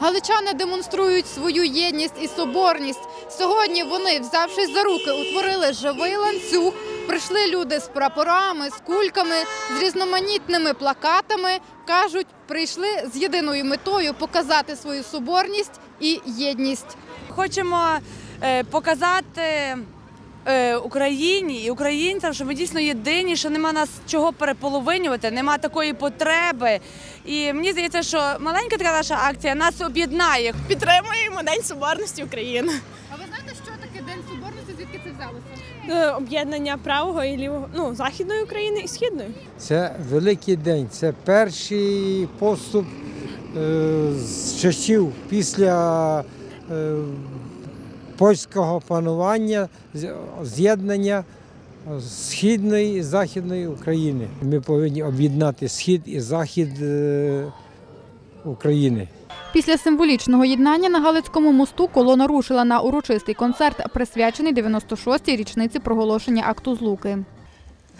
Галичани демонструють свою єдність і соборність. Сьогодні вони, взявшись за руки, утворили живий ланцюг. Прийшли люди з прапорами, з кульками, з різноманітними плакатами. кажуть, прийшли з єдиною метою показати свою соборність і єдність. Хочемо е, показати е, Україні і українцям, що ми дійсно єдині, що нема нас чого переполовинювати, нема такої потреби. І мені здається, що маленька така наша акція нас об'єднає. Підтримуємо День Соборності України. А ви знаєте, що таке День соборності? Звідки це взялося? Е, Об'єднання правого і лівого, ну, західної України і східної. Це великий день. Це перший поступ е, з часів після е, польського панування, з'єднання Східної і Західної України. Ми повинні об'єднати Схід і Захід е, України. Після символічного єднання на Галицькому мосту колона рушила на урочистий концерт, присвячений 96-й річниці проголошення акту злуки.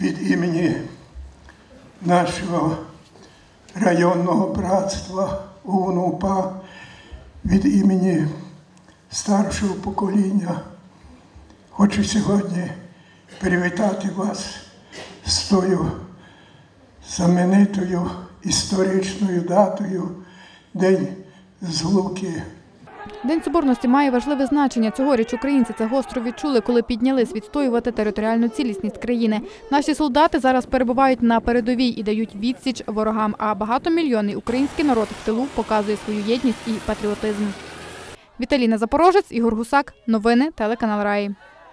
від імені нашого районного братства УНУПА, від імені старшого покоління хочу сьогодні привітати вас з тою знаменитою історичною датою День Злуки. День соборності має важливе значення. Цьогоріч українці це гостро відчули, коли піднялись відстоювати територіальну цілісність країни. Наші солдати зараз перебувають на передовій і дають відсіч ворогам. А багатомільйонний український народ в тилу показує свою єдність і патріотизм. Віталіна Запорожець, Ігор Гусак. Новини телеканал Раї.